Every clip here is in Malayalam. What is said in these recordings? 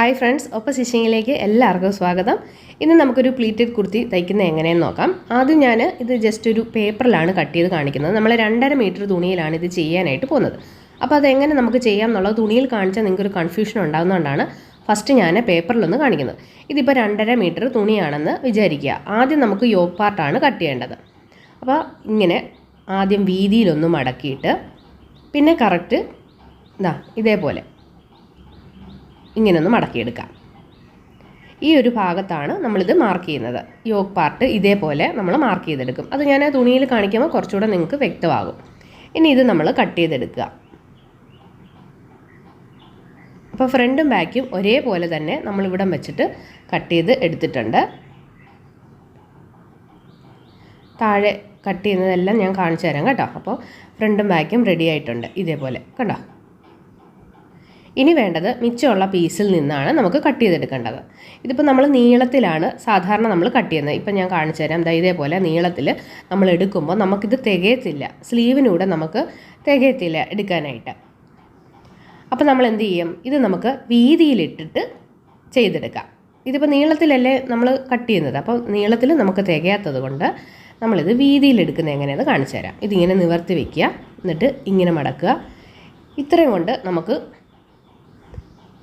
ഹായ് ഫ്രണ്ട്സ് ഒപ്പം സ്റ്റിച്ചിങ്ങിലേക്ക് എല്ലാവർക്കും സ്വാഗതം. ഇന്ന് നമുക്കൊരു പ്ലീറ്റഡ് കുർത്തി തയ്ക്കുന്നത് എങ്ങനെയെന്ന് നോക്കാം. ആദ്യം ഞാൻ ഇത് ജസ്റ്റ് ഒരു പേപ്പറിലാണ് കട്ട് ചെയ്ത് കാണിക്കുന്നത്. നമ്മൾ രണ്ടര മീറ്റർ തുണിയിലാണ് ഇത് ചെയ്യാനായിട്ട് പോകുന്നത്. അപ്പോൾ അതെങ്ങനെ നമുക്ക് ചെയ്യാം എന്നുള്ളത് തുണിയിൽ കാണിച്ചാൽ നിങ്ങൾക്കൊരു കൺഫ്യൂഷൻ ഉണ്ടാകുന്നതുകൊണ്ടാണ് ഫസ്റ്റ് ഞാൻ പേപ്പറിലൊന്ന് കാണിക്കുന്നത്. ഇതിപ്പോൾ രണ്ടര മീറ്റർ തുണിയാണെന്ന് വിചാരിക്കുക. ആദ്യം നമുക്ക് യോ പാർട്ടാണ് കട്ട് ചെയ്യേണ്ടത്. അപ്പോൾ ഇങ്ങനെ ആദ്യം വീതിയിലൊന്ന് മടക്കിയിട്ട് പിന്നെ കറക്റ്റ് ഇതാ ഇതേപോലെ. ഇങ്ങനെ ഒന്ന് മടക്കിയെടുക്കാം. ഈ ഒരു ഭാഗത്താണ് നമ്മളിത് മാർക്ക് ചെയ്യുന്നത്. യോഗ് പാർട്ട് ഇതേപോലെ നമ്മൾ മാർക്ക് ചെയ്തെടുക്കും. അത് ഞാൻ തുണിയിൽ കാണിക്കുമ്പോൾ കുറച്ചുകൂടെ നിങ്ങൾക്ക് വ്യക്തമാകും. ഇനി ഇത് നമ്മൾ കട്ട് ചെയ്തെടുക്കുക. അപ്പോൾ ഫ്രണ്ടും ബാക്കും ഒരേപോലെ തന്നെ നമ്മളിവിടെ വെച്ചിട്ട് കട്ട് ചെയ്ത് എടുത്തിട്ടുണ്ട്. താഴെ കട്ട് ചെയ്യുന്നതെല്ലാം ഞാൻ കാണിച്ചു തരാം കേട്ടോ. അപ്പോൾ ഫ്രണ്ടും ബാക്കും റെഡി ആയിട്ടുണ്ട് ഇതേപോലെ. കണ്ടോ? ഇനി വേണ്ടത് മിച്ചമുള്ള പീസിൽ നിന്നാണ് നമുക്ക് കട്ട് ചെയ്തെടുക്കേണ്ടത്. ഇതിപ്പോൾ നമ്മൾ നീളത്തിലാണ് സാധാരണ നമ്മൾ കട്ട് ചെയ്യുന്നത്. ഇപ്പം ഞാൻ കാണിച്ചു തരാം. ഇതേപോലെ നീളത്തിൽ നമ്മൾ എടുക്കുമ്പോൾ നമുക്കിത് തികയത്തില്ല. സ്ലീവിനൂടെ നമുക്ക് തികയത്തില്ല എടുക്കാനായിട്ട്. അപ്പോൾ നമ്മൾ എന്ത് ചെയ്യും? ഇത് നമുക്ക് വീതിയിലിട്ടിട്ട് ചെയ്തെടുക്കാം. ഇതിപ്പോൾ നീളത്തിലല്ലേ നമ്മൾ കട്ട് ചെയ്യുന്നത്? അപ്പോൾ നീളത്തിൽ നമുക്ക് തികയാത്തത് കൊണ്ട് നമ്മളിത് വീതിയിലെടുക്കുന്നത് എങ്ങനെയെന്ന് കാണിച്ചു തരാം. ഇതിങ്ങനെ നിവർത്തി വയ്ക്കുക എന്നിട്ട് ഇങ്ങനെ മടക്കുക. ഇത്രയും കൊണ്ട് നമുക്ക്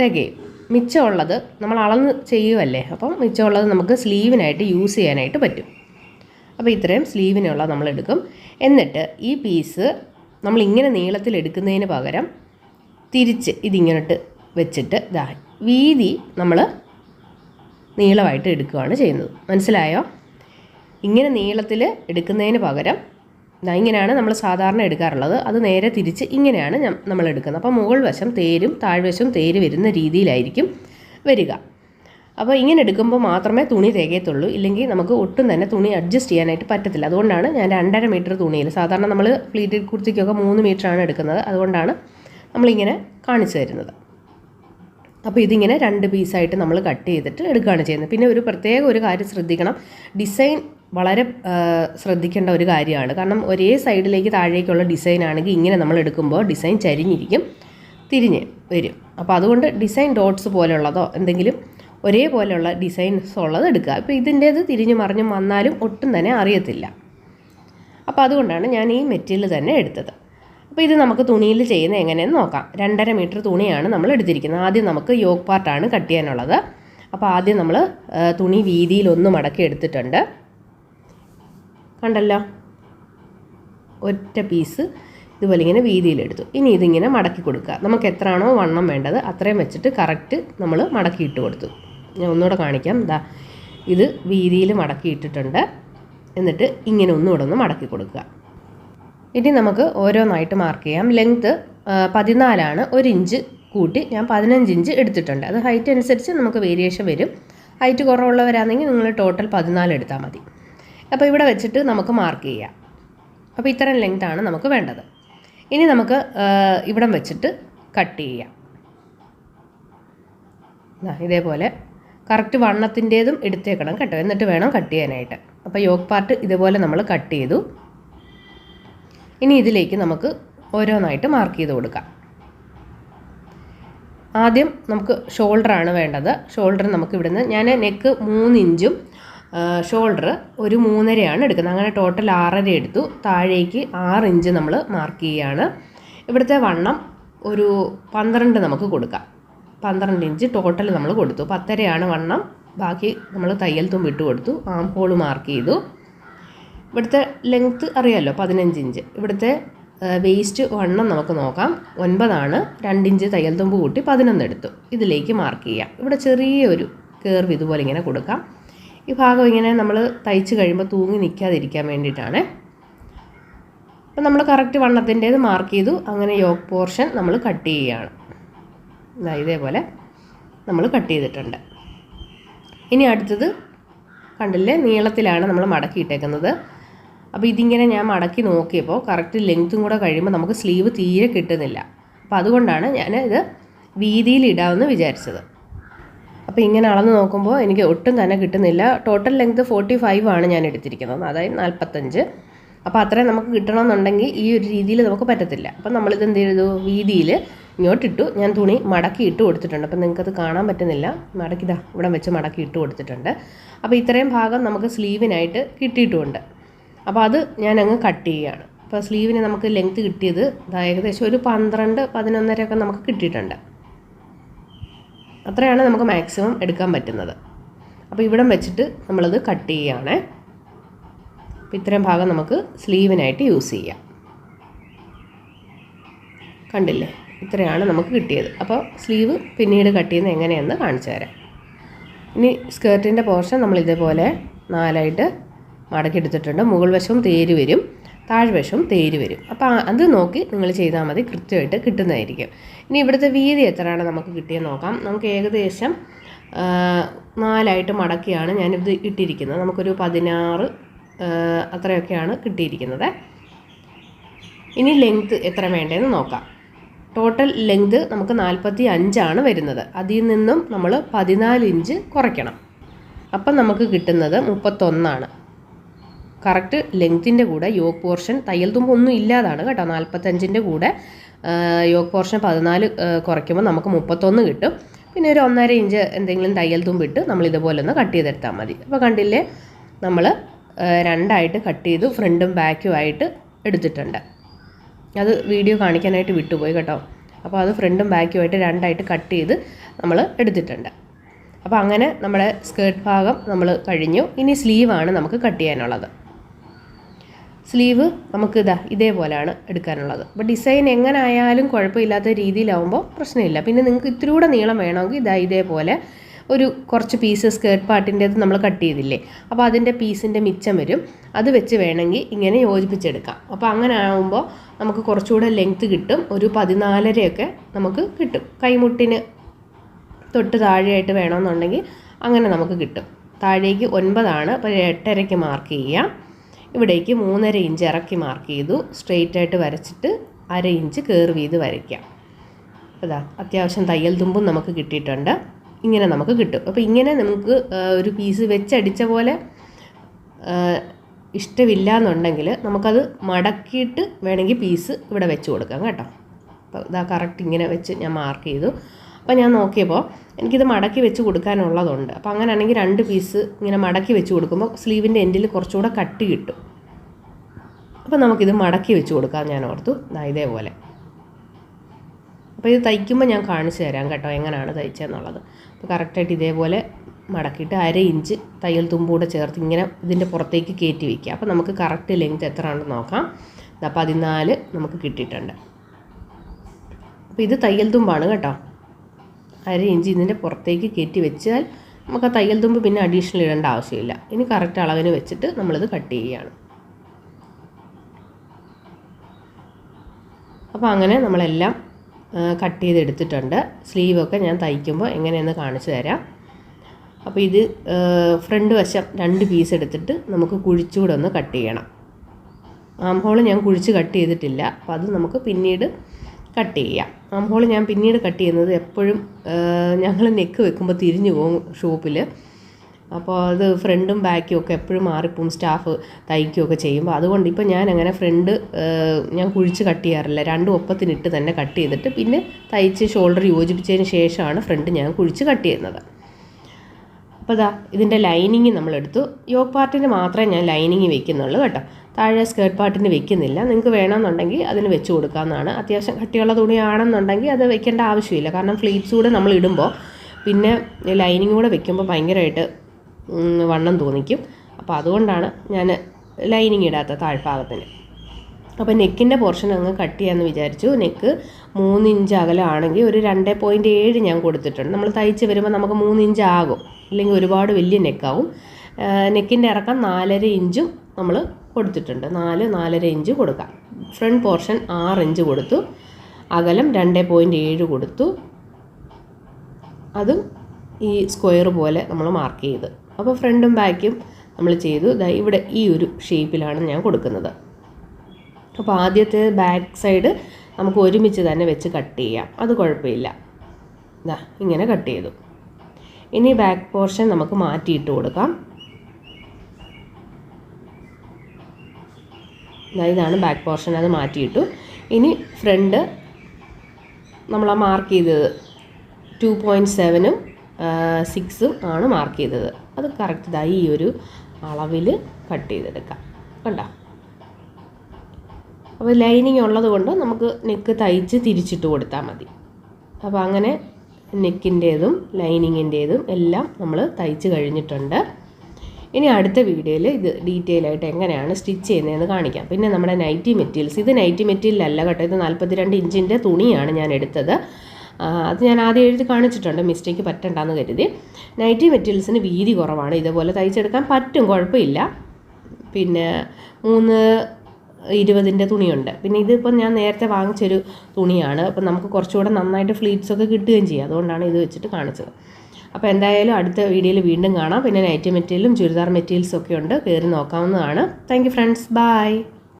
തികയും മിച്ചമുള്ളത് നമ്മൾ അളന്ന് ചെയ്യുമല്ലേ അപ്പം മിച്ചമുള്ളത് നമുക്ക് സ്ലീവിനായിട്ട് യൂസ് ചെയ്യാനായിട്ട് പറ്റും. അപ്പോൾ ഇത്രയും സ്ലീവിനുള്ള നമ്മൾ എടുക്കും. എന്നിട്ട് ഈ പീസ് നമ്മൾ ഇങ്ങനെ നീളത്തിൽ എടുക്കുന്നതിന് പകരം തിരിച്ച് ഇതിങ്ങോട്ട് വെച്ചിട്ട് ഇതാ വീതി നമ്മൾ നീളമായിട്ട് എടുക്കുകയാണ് ചെയ്യുന്നത്. മനസ്സിലായോ? ഇങ്ങനെ നീളത്തിൽ എടുക്കുന്നതിന് പകരം ഇങ്ങനെയാണ് നമ്മൾ സാധാരണ എടുക്കാറുള്ളത്. അത് നേരെ തിരിച്ച് ഇങ്ങനെയാണ് നമ്മൾ എടുക്കുന്നത്. അപ്പോൾ മുകൾ വശം തേരും താഴ്വശം തേര് വരുന്ന രീതിയിലായിരിക്കും വരിക. അപ്പോൾ ഇങ്ങനെ എടുക്കുമ്പോൾ മാത്രമേ തുണി തികയത്തുള്ളൂ. ഇല്ലെങ്കിൽ നമുക്ക് ഒട്ടും തന്നെ തുണി അഡ്ജസ്റ്റ് ചെയ്യാനായിട്ട് പറ്റത്തില്ല. അതുകൊണ്ടാണ് ഞാൻ രണ്ടര മീറ്റർ തുണിയിൽ സാധാരണ നമ്മൾ പ്ലീറ്റഡ് കുർത്തിക്കൊക്കെ മൂന്ന് മീറ്ററാണ് എടുക്കുന്നത്. അതുകൊണ്ടാണ് നമ്മളിങ്ങനെ കാണിച്ചു തരുന്നത്. അപ്പോൾ ഇതിങ്ങനെ രണ്ട് പീസായിട്ട് നമ്മൾ കട്ട് ചെയ്തിട്ട് എടുക്കുകയാണ് ചെയ്യുന്നത്. പിന്നെ ഒരു പ്രത്യേക ഒരു കാര്യം ശ്രദ്ധിക്കണം. ഡിസൈൻ വളരെ ശ്രദ്ധിക്കേണ്ട ഒരു കാര്യമാണ്. കാരണം ഒരേ സൈഡിലേക്ക് താഴേക്കുള്ള ഡിസൈൻ ആണെങ്കിൽ ഇങ്ങനെ നമ്മൾ എടുക്കുമ്പോൾ ഡിസൈൻ ചരിഞ്ഞിരിക്കും തിരിഞ്ഞ് വരും. അപ്പോൾ അതുകൊണ്ട് ഡിസൈൻ ഡോട്ട്സ് പോലെയുള്ളതോ എന്തെങ്കിലും ഒരേപോലെയുള്ള ഡിസൈൻസ് ഉള്ളത് എടുക്കുക. ഇപ്പോൾ ഇതിന്റേത് തിരിഞ്ഞു മറിഞ്ഞും വന്നാലും ഒട്ടും തന്നെ അറിയത്തില്ല. അപ്പോൾ അതുകൊണ്ടാണ് ഞാൻ ഈ മെറ്റീരിയൽ തന്നെ എടുത്തത്. അപ്പോൾ ഇത് നമുക്ക് തുണിയിൽ ചെയ്യുന്നത് എങ്ങനെയെന്ന് നോക്കാം. രണ്ടര മീറ്റർ തുണിയാണ് നമ്മൾ എടുത്തിരിക്കുന്നത്. ആദ്യം നമുക്ക് യോഗ് പാർട്ടാണ് കട്ട് ചെയ്യാനുള്ളത്. അപ്പോൾ ആദ്യം നമ്മൾ തുണി വീതിയിൽ ഒന്ന് മടക്കി എടുത്തിട്ടുണ്ട്. കണ്ടല്ലോ? ഒറ്റ പീസ് ഇതുപോലെ ഇങ്ങനെ വീതിയിലെടുത്തു. ഇനി ഇതിങ്ങനെ മടക്കി കൊടുക്കുക. നമുക്ക് എത്രയാണോ വണ്ണം വേണ്ടത് അത്രയും വെച്ചിട്ട് കറക്റ്റ് നമ്മൾ മടക്കി ഇട്ട് കൊടുത്തു. ഞാൻ ഒന്നുകൂടെ കാണിക്കാം. ഇതാ ഇത് വീതിയിൽ മടക്കി ഇട്ടിട്ടുണ്ട്. എന്നിട്ട് ഇങ്ങനെ ഒന്നുകൂടെ ഒന്ന് മടക്കി കൊടുക്കുക. ഇനി നമുക്ക് ഓരോന്നായിട്ട് മാർക്ക് ചെയ്യാം. ലെങ്ത്ത് പതിനാലാണ് ഒരു ഇഞ്ച് കൂട്ടി ഞാൻ പതിനഞ്ച് ഇഞ്ച് എടുത്തിട്ടുണ്ട്. അത് ഹൈറ്റ് അനുസരിച്ച് നമുക്ക് വേരിയേഷൻ വരും. ഹൈറ്റ് കുറവുള്ളവരാണെങ്കിൽ നിങ്ങൾ ടോട്ടൽ പതിനാല് എടുത്താൽ മതി. അപ്പോൾ ഇവിടെ വെച്ചിട്ട് നമുക്ക് മാർക്ക് ചെയ്യാം. അപ്പോൾ ഇത്തരം ആണ് നമുക്ക് വേണ്ടത്. ഇനി നമുക്ക് ഇവിടം വെച്ചിട്ട് കട്ട് ചെയ്യാം. ഇതേപോലെ കറക്റ്റ് വണ്ണത്തിന്റേതും എടുത്തേക്കണം കേട്ടോ. എന്നിട്ട് വേണം കട്ട് ചെയ്യാനായിട്ട്. അപ്പോൾ യോഗ് പാർട്ട് ഇതുപോലെ നമ്മൾ കട്ട് ചെയ്തു. ഇനി ഇതിലേക്ക് നമുക്ക് ഓരോന്നായിട്ട് മാർക്ക് ചെയ്ത് കൊടുക്കാം. ആദ്യം നമുക്ക് ഷോൾഡറാണ് വേണ്ടത്. ഷോൾഡർ നമുക്ക് ഇവിടുന്ന് ഞാൻ നെക്ക് മൂന്ന് ഇഞ്ചും ഷോൾഡർ ഒരു മൂന്നരയാണ് എടുക്കുന്നത്. അങ്ങനെ ടോട്ടൽ ആറര എടുത്തു. താഴേക്ക് ആറ് ഇഞ്ച് നമ്മൾ മാർക്ക് ചെയ്യുകയാണ് ഇവിടുത്തെ വണ്ണം ഒരു പന്ത്രണ്ട് നമുക്ക് കൊടുക്കാം. പന്ത്രണ്ട് ഇഞ്ച് ടോട്ടൽ നമ്മൾ കൊടുത്തു. പത്തരയാണ് വണ്ണം. ബാക്കി നമ്മൾ തയ്യൽ തുമ്പ് ഇട്ട് കൊടുത്തു. ആം ഹോൾ മാർക്ക് ചെയ്തു. ഇവിടുത്തെ ലെങ്ത്ത് അറിയാമല്ലോ പതിനഞ്ച് ഇഞ്ച് ഇവിടുത്തെ വേസ്റ്റ് വണ്ണം നമുക്ക് നോക്കാം. ഒൻപതാണ്. രണ്ടിഞ്ച് തയ്യൽ തുമ്പ് കൂട്ടി പതിനൊന്ന് എടുത്തു. ഇതിലേക്ക് മാർക്ക് ചെയ്യാം. ഇവിടെ ചെറിയൊരു കേർവ് ഇതുപോലെ ഇങ്ങനെ കൊടുക്കാം. ഈ ഭാഗം ഇങ്ങനെ നമ്മൾ തയ്ച്ച് കഴിയുമ്പോൾ തൂങ്ങി നിൽക്കാതിരിക്കാൻ വേണ്ടിയിട്ടാണ്. അപ്പം നമ്മൾ കറക്റ്റ് വണ്ണത്തിന്റേത് മാർക്ക് ചെയ്തു. അങ്ങനെ യോഗ പോർഷൻ നമ്മൾ കട്ട് ചെയ്യുകയാണ്. ഇതേപോലെ നമ്മൾ കട്ട് ചെയ്തിട്ടുണ്ട്. ഇനി അടുത്തത് കണ്ടില്ലേ? നീളത്തിലാണ് നമ്മൾ മടക്കിയിട്ടേക്കുന്നത് അപ്പോൾ ഇതിങ്ങനെ ഞാൻ മടക്കി നോക്കിയപ്പോൾ കറക്റ്റ് ലെങ്ത്തും കൂടെ കഴിയുമ്പോൾ നമുക്ക് സ്ലീവ് തീരെ കിട്ടുന്നില്ല. അപ്പോൾ അതുകൊണ്ടാണ് ഞാൻ ഇത് വീതിയിൽ ഇടാമെന്ന് വിചാരിച്ചത്. അപ്പോൾ ഇങ്ങനെ അളന്ന് നോക്കുമ്പോൾ എനിക്ക് ഒട്ടും തന്നെ കിട്ടുന്നില്ല. ടോട്ടൽ ലെങ്ത് ഫോർട്ടി ഫൈവ് ആണ് ഞാൻ എടുത്തിരിക്കുന്നത്. അതായത് നാൽപ്പത്തഞ്ച് അപ്പോൾ അത്രയും നമുക്ക് കിട്ടണമെന്നുണ്ടെങ്കിൽ ഈ ഒരു രീതിയിൽ നമുക്ക് പറ്റത്തില്ല. അപ്പം നമ്മളിത് എന്ത് ചെയ്തു? വീതിയിൽ ഇങ്ങോട്ടിട്ടു ഞാൻ തുണി മടക്കി ഇട്ട് കൊടുത്തിട്ടുണ്ട്. അപ്പം നിങ്ങൾക്കത് കാണാൻ പറ്റുന്നില്ല. മടക്കി ഇതാ ഇവിടെ വെച്ച് മടക്കി ഇട്ട് കൊടുത്തിട്ടുണ്ട്. അപ്പോൾ ഇത്രയും ഭാഗം നമുക്ക് സ്ലീവിനായിട്ട് കിട്ടിയിട്ടുമുണ്ട് അപ്പോൾ അത് ഞാൻ അങ്ങ് കട്ട് ചെയ്യുകയാണ്. അപ്പോൾ സ്ലീവിന് നമുക്ക് ലെങ്ത്ത് കിട്ടിയത് ഏകദേശം ഒരു പന്ത്രണ്ട് പതിനൊന്നരയൊക്കെ നമുക്ക് കിട്ടിയിട്ടുണ്ട്. അത്രയാണ് നമുക്ക് മാക്സിമം എടുക്കാൻ പറ്റുന്നത്. അപ്പോൾ ഇവിടം വെച്ചിട്ട് നമ്മളത് കട്ട് ചെയ്യുകയാണേ അപ്പോൾ ഇത്രയും ഭാഗം നമുക്ക് സ്ലീവിനായിട്ട് യൂസ് ചെയ്യാം. കണ്ടില്ലേ? ഇത്രയാണ് നമുക്ക് കിട്ടിയത്. അപ്പോൾ സ്ലീവ് പിന്നീട് കട്ട് ചെയ്യുന്നത് എങ്ങനെയെന്ന് കാണിച്ചു തരാം. ഇനി സ്കേർട്ടിന്റെ പോർഷൻ നമ്മൾ ഇതേപോലെ നാലായിട്ട് മടക്കിയെടുത്തിട്ടുണ്ട് മുകൾ വശവും തേര് വരും. താഴ്വശവും തേര് വരും. അപ്പോൾ അത് നോക്കി നിങ്ങൾ ചെയ്താൽ മതി. കൃത്യമായിട്ട് കിട്ടുന്നതായിരിക്കും. ഇനി ഇവിടുത്തെ വീതി എത്രയാണ് നമുക്ക് കിട്ടിയെന്ന് നോക്കാം. നമുക്ക് ഏകദേശം നാലായിട്ട് മടക്കിയാണ് ഞാനിത് ഇട്ടിരിക്കുന്നത്. നമുക്കൊരു പതിനാറ് അത്രയൊക്കെയാണ് കിട്ടിയിരിക്കുന്നത്. ഇനി ലെങ്ത്ത് എത്ര വേണ്ടതെന്ന് നോക്കാം. ടോട്ടൽ ലെങ്ത് നമുക്ക് നാൽപ്പത്തി അഞ്ചാണ് വരുന്നത്. അതിൽ നിന്നും നമ്മൾ പതിനാല് ഇഞ്ച് കുറയ്ക്കണം. അപ്പം നമുക്ക് കിട്ടുന്നത് മുപ്പത്തൊന്നാണ്. കറക്റ്റ് ലെങ്ത്തിന്റെ കൂടെ യോഗ് പോർഷൻ തയ്യൽ തുമ്പ് ഒന്നും ഇല്ലാതാണ് കേട്ടോ. നാൽപ്പത്തഞ്ചിന്റെ കൂടെ യോഗ് പോർഷൻ പതിനാല് കുറയ്ക്കുമ്പോൾ നമുക്ക് മുപ്പത്തൊന്ന് കിട്ടും. പിന്നെ ഒരു ഒന്നര ഇഞ്ച് എന്തെങ്കിലും തയ്യൽ തുമ്പ് ഇട്ട് നമ്മൾ ഇതുപോലെ ഒന്ന് കട്ട് ചെയ്തെടുത്താൽ മതി. അപ്പോൾ കണ്ടില്ലേ നമ്മൾ രണ്ടായിട്ട് കട്ട് ചെയ്തു ഫ്രണ്ടും ബാക്കും ആയിട്ട് എടുത്തിട്ടുണ്ട്. അത് വീഡിയോ കാണിക്കാനായിട്ട് വിട്ടുപോയി കേട്ടോ. അപ്പോൾ അത് ഫ്രണ്ടും ബാക്കും ആയിട്ട് രണ്ടായിട്ട് കട്ട് ചെയ്ത് നമ്മൾ എടുത്തിട്ടുണ്ട്. അപ്പോൾ അങ്ങനെ നമ്മുടെ സ്കേർട്ട് ഭാഗം നമ്മൾ കഴിഞ്ഞു. ഇനി സ്ലീവാണ് നമുക്ക് കട്ട് ചെയ്യാനുള്ളത്. സ്ലീവ് നമുക്ക് ഇതാ ഇതേപോലെയാണ് എടുക്കാനുള്ളത്. അപ്പോൾ ഡിസൈൻ എങ്ങനെ ആയാലും കുഴപ്പമില്ലാത്ത രീതിയിലാവുമ്പോൾ പ്രശ്നമില്ല. പിന്നെ നിങ്ങൾക്ക് ഇത്തിരി നീളം വേണമെങ്കിൽ ഇതാ ഇതേപോലെ ഒരു കുറച്ച് പീസ് സ്കേർട്ട് പാർട്ടിന്റേത് നമ്മൾ കട്ട് ചെയ്തില്ലേ? അപ്പോൾ അതിന്റെ പീസിന്റെ മിച്ചം വരും. അത് വെച്ച് വേണമെങ്കിൽ ഇങ്ങനെ യോജിപ്പിച്ചെടുക്കാം. അപ്പോൾ അങ്ങനെ ആകുമ്പോൾ നമുക്ക് കുറച്ചുകൂടെ ലെങ്ത്ത് കിട്ടും. ഒരു പതിനാലരയൊക്കെ നമുക്ക് കിട്ടും. കൈമുട്ടിന് തൊട്ട് താഴെയായിട്ട് വേണമെന്നുണ്ടെങ്കിൽ അങ്ങനെ നമുക്ക് കിട്ടും. താഴേക്ക് ഒൻപതാണ്. അപ്പോൾ എട്ടരയ്ക്ക് മാർക്ക് ചെയ്യാം ഇവിടേക്ക് മൂന്നര ഇഞ്ച് ഇറക്കി മാർക്ക് ചെയ്തു. സ്ട്രെയിറ്റ് ആയിട്ട് വരച്ചിട്ട് അര ഇഞ്ച് കയറി ചെയ്ത് വരയ്ക്കാം. അതാ അത്യാവശ്യം തയ്യൽ തുമ്പും നമുക്ക് കിട്ടിയിട്ടുണ്ട്. ഇങ്ങനെ നമുക്ക് കിട്ടും. അപ്പോൾ ഇങ്ങനെ നമുക്ക് ഒരു പീസ് വെച്ചടിച്ച പോലെ ഇഷ്ടമില്ല എന്നുണ്ടെങ്കിൽ നമുക്കത് മടക്കിയിട്ട് വേണമെങ്കിൽ പീസ് ഇവിടെ വെച്ച് കൊടുക്കാം കേട്ടോ. അപ്പോൾ ഇതാ കറക്റ്റ് ഇങ്ങനെ വെച്ച് ഞാൻ മാർക്ക് ചെയ്തു. അപ്പോൾ ഞാൻ നോക്കിയപ്പോൾ എനിക്കിത് മടക്കി വെച്ച് കൊടുക്കാനുള്ളതുണ്ട്. അപ്പോൾ അങ്ങനെ ആണെങ്കിൽ രണ്ട് പീസ് ഇങ്ങനെ മടക്കി വെച്ച് കൊടുക്കുമ്പോൾ സ്ലീവിന്റെ എൻഡിൽ കുറച്ചുകൂടെ കട്ടി കിട്ടും. അപ്പോൾ നമുക്കിത് മടക്കി വെച്ച് കൊടുക്കാം ഞാൻ ഓർത്തു. ഇതേപോലെ. അപ്പോൾ ഇത് തയ്ക്കുമ്പോൾ ഞാൻ കാണിച്ചു തരാം കേട്ടോ എങ്ങനെയാണ് തയ്ച്ചതെന്നുള്ളത് അപ്പോൾ കറക്റ്റായിട്ട് ഇതേപോലെ മടക്കിയിട്ട് അര ഇഞ്ച് തയ്യൽ തുമ്പൂടെ ചേർത്ത് ഇങ്ങനെ ഇതിന്റെ പുറത്തേക്ക് കയറ്റി വയ്ക്കുക അപ്പോൾ നമുക്ക് കറക്റ്റ് ലെങ്ത് എത്ര ഉണ്ടെന്ന് നോക്കാം പതിനാല് നമുക്ക് കിട്ടിയിട്ടുണ്ട്. അപ്പോൾ ഇത് തയ്യൽ തുമ്പാണ് കേട്ടോ. അര ഇഞ്ച് ഇതിന്റെ പുറത്തേക്ക് കയറ്റി വെച്ചാൽ നമുക്ക് ആ തയ്യൽ തുമ്പ് പിന്നെ അഡീഷണൽ ഇടേണ്ട ആവശ്യമില്ല. ഇനി കറക്റ്റ് അളവിന് വെച്ചിട്ട് നമ്മളിത് കട്ട് ചെയ്യുകയാണ്. അപ്പോൾ അങ്ങനെ നമ്മളെല്ലാം കട്ട് ചെയ്തെടുത്തിട്ടുണ്ട്. സ്ലീവൊക്കെ ഞാൻ തയ്ക്കുമ്പോൾ എങ്ങനെയെന്ന് കാണിച്ചു തരാം. അപ്പോൾ ഇത് ഫ്രണ്ട് വശം രണ്ട് പീസ് എടുത്തിട്ട് നമുക്ക് കുഴിച്ചുകൂടെ ഒന്ന് കട്ട് ചെയ്യണം. ആം ഹോൾ ഞാൻ കുഴിച്ച് കട്ട് ചെയ്തിട്ടില്ല. അപ്പോൾ അത് നമുക്ക് പിന്നീട് കട്ട് ചെയ്യാം. ആം ഹോൾ ഞാൻ പിന്നീട് കട്ട് ചെയ്യുന്നത് എപ്പോഴും ഞങ്ങൾ നെക്ക് വെക്കുമ്പോൾ തിരിഞ്ഞു പോകും ഷോപ്പിൽ അപ്പോൾ അത് ഫ്രണ്ടും ബാക്കും ഒക്കെ എപ്പോഴും മാറിപ്പോവും സ്റ്റാഫ് തയ്ക്കുകയൊക്കെ ചെയ്യുമ്പോൾ അതുകൊണ്ട് ഇപ്പോൾ ഞാൻ അങ്ങനെ ഫ്രണ്ട് ഞാൻ കുഴിച്ച് കട്ട് ചെയ്യാറില്ല. രണ്ടും ഒപ്പത്തിനിട്ട് തന്നെ കട്ട് ചെയ്തിട്ട് പിന്നെ തയ്ച്ച് ഷോൾഡർ യോജിപ്പിച്ചതിന് ശേഷമാണ് ഫ്രണ്ട് ഞാൻ കുഴിച്ച് കട്ട് ചെയ്യുന്നത്. അപ്പോൾ ഇതാ ഇതിന്റെ ലൈനിങ് നമ്മളെടുത്തു. യോഗ് പാർട്ടിന് മാത്രമേ ഞാൻ ലൈനിങ് വെക്കുന്നുള്ളൂ കേട്ടോ. താഴെ സ്കേർട്ട് പാർട്ടിന് വെക്കുന്നില്ല. നിങ്ങൾക്ക് വേണമെന്നുണ്ടെങ്കിൽ അതിന് വെച്ച് കൊടുക്കാവുന്നതാണ്. അത്യാവശ്യം കട്ടിയുള്ള തുണിയാണെന്നുണ്ടെങ്കിൽ അത് വെക്കേണ്ട ആവശ്യമില്ല. കാരണം ഫ്ലീറ്റ്സ് കൂടെ നമ്മൾ ഇടുമ്പോൾ പിന്നെ ലൈനിങ് കൂടെ വെക്കുമ്പോൾ ഭയങ്കരമായിട്ട് വണ്ണം തോന്നിക്കും. അപ്പോൾ അതുകൊണ്ടാണ് ഞാൻ ലൈനിങ് ഇടാത്ത താഴ്ഭാഗത്തിന്. അപ്പോൾ നെക്കിന്റെ പോർഷൻ അങ്ങ് കട്ട് ചെയ്യാമെന്ന് വിചാരിച്ചു. നെക്ക് മൂന്ന് ഇഞ്ച് അകലമാണെങ്കിൽ ഒരു രണ്ട് പോയിന്റ് ഏഴ് ഞാൻ കൊടുത്തിട്ടുണ്ട്. നമ്മൾ തയ്ച്ച് വരുമ്പോൾ നമുക്ക് മൂന്ന് ഇഞ്ച് ആകും. ഇല്ലെങ്കിൽ ഒരുപാട് വലിയ നെക്കാവും നെക്കിന്റെ ഇറക്കം നാലര ഇഞ്ചും നമ്മൾ കൊടുത്തിട്ടുണ്ട്. നാല് നാലര ഇഞ്ച് കൊടുക്കാം. ഫ്രണ്ട് പോർഷൻ ആറ് ഇഞ്ച് കൊടുത്തു. അകലം രണ്ട് പോയിന്റ് ഏഴ് കൊടുത്തു. അതും ഈ സ്ക്വയർ പോലെ നമ്മൾ മാർക്ക് ചെയ്ത്. അപ്പോൾ ഫ്രണ്ടും ബാക്കും നമ്മൾ ചെയ്തു. ഇവിടെ ഈ ഒരു ഷേപ്പിലാണ് ഞാൻ കൊടുക്കുന്നത്. അപ്പോൾ ആദ്യത്തെ ബാക്ക് സൈഡ് നമുക്ക് ഒരുമിച്ച് തന്നെ വെച്ച് കട്ട് ചെയ്യാം. അത് കുഴപ്പമില്ല. ഇതാ ഇങ്ങനെ കട്ട് ചെയ്തു. ഇനി ബാക്ക് പോർഷൻ നമുക്ക് മാറ്റിയിട്ട് കൊടുക്കാം. ഇതാണ് ബാക്ക് പോർഷൻ അത് മാറ്റിയിട്ടു. ഇനി ഫ്രണ്ട് നമ്മൾ ആ മാർക്ക് ചെയ്തത് ടു പോയിന്റ് സെവനും സിക്സും ആണ് മാർക്ക് ചെയ്തത്. അത് കറക്റ്റ് ഇതായി ഈ ഒരു അളവിൽ കട്ട് ചെയ്തെടുക്കാം. കണ്ടോ? അപ്പോൾ ലൈനിങ് ഉള്ളത് കൊണ്ട് നമുക്ക് നെക്ക് തയ്ച്ച് തിരിച്ചിട്ട് കൊടുത്താൽ മതി. അപ്പോൾ അങ്ങനെ നെക്കിന്റേതും ലൈനിങ്ങിന്റേതും എല്ലാം നമ്മൾ തയ്ച്ച് കഴിഞ്ഞിട്ടുണ്ട്. ഇനി അടുത്ത വീഡിയോയിൽ ഇത് ഡീറ്റെയിൽ ആയിട്ട് എങ്ങനെയാണ് സ്റ്റിച്ച് ചെയ്യുന്നതെന്ന് കാണിക്കാം. പിന്നെ നമ്മുടെ നൈറ്റി മെറ്റീരിയൽസ് ഇത് നൈറ്റി മെറ്റീരിയലല്ല കേട്ടോ ഇത് നാൽപ്പത്തിരണ്ട് ഇഞ്ചിന്റെ തുണിയാണ് ഞാൻ എടുത്തത്. അത് ഞാൻ ആദ്യം എഴുതി കാണിച്ചിട്ടുണ്ട് മിസ്റ്റേക്ക് പറ്റണ്ടെന്ന് കരുതി. നൈറ്റി മെറ്റീരിയൽസിന് വീതി കുറവാണ് ഇതേപോലെ തയ്ച്ചെടുക്കാൻ പറ്റും കുഴപ്പമില്ല. പിന്നെ മൂന്ന് ഇരുപതിന്റെ തുണിയുണ്ട്. പിന്നെ ഇതിപ്പം ഞാൻ നേരത്തെ വാങ്ങിച്ചൊരു തുണിയാണ്. അപ്പം നമുക്ക് കുറച്ചുകൂടെ നന്നായിട്ട് ഫ്ലീറ്റ്സ് ഒക്കെ കിട്ടുകയും ചെയ്യും. അതുകൊണ്ടാണ് ഇത് വെച്ചിട്ട് കാണിച്ചത്. അപ്പോൾ എന്തായാലും അടുത്ത വീഡിയോയിൽ വീണ്ടും കാണാം. പിന്നെ നൈറ്റി മെറ്റീരിയലും ചുരിദാർ മെറ്റീരിയൽസും ഒക്കെ ഉണ്ട്. കയറി നോക്കാവുന്നതാണ്. Thank friends. ബൈ.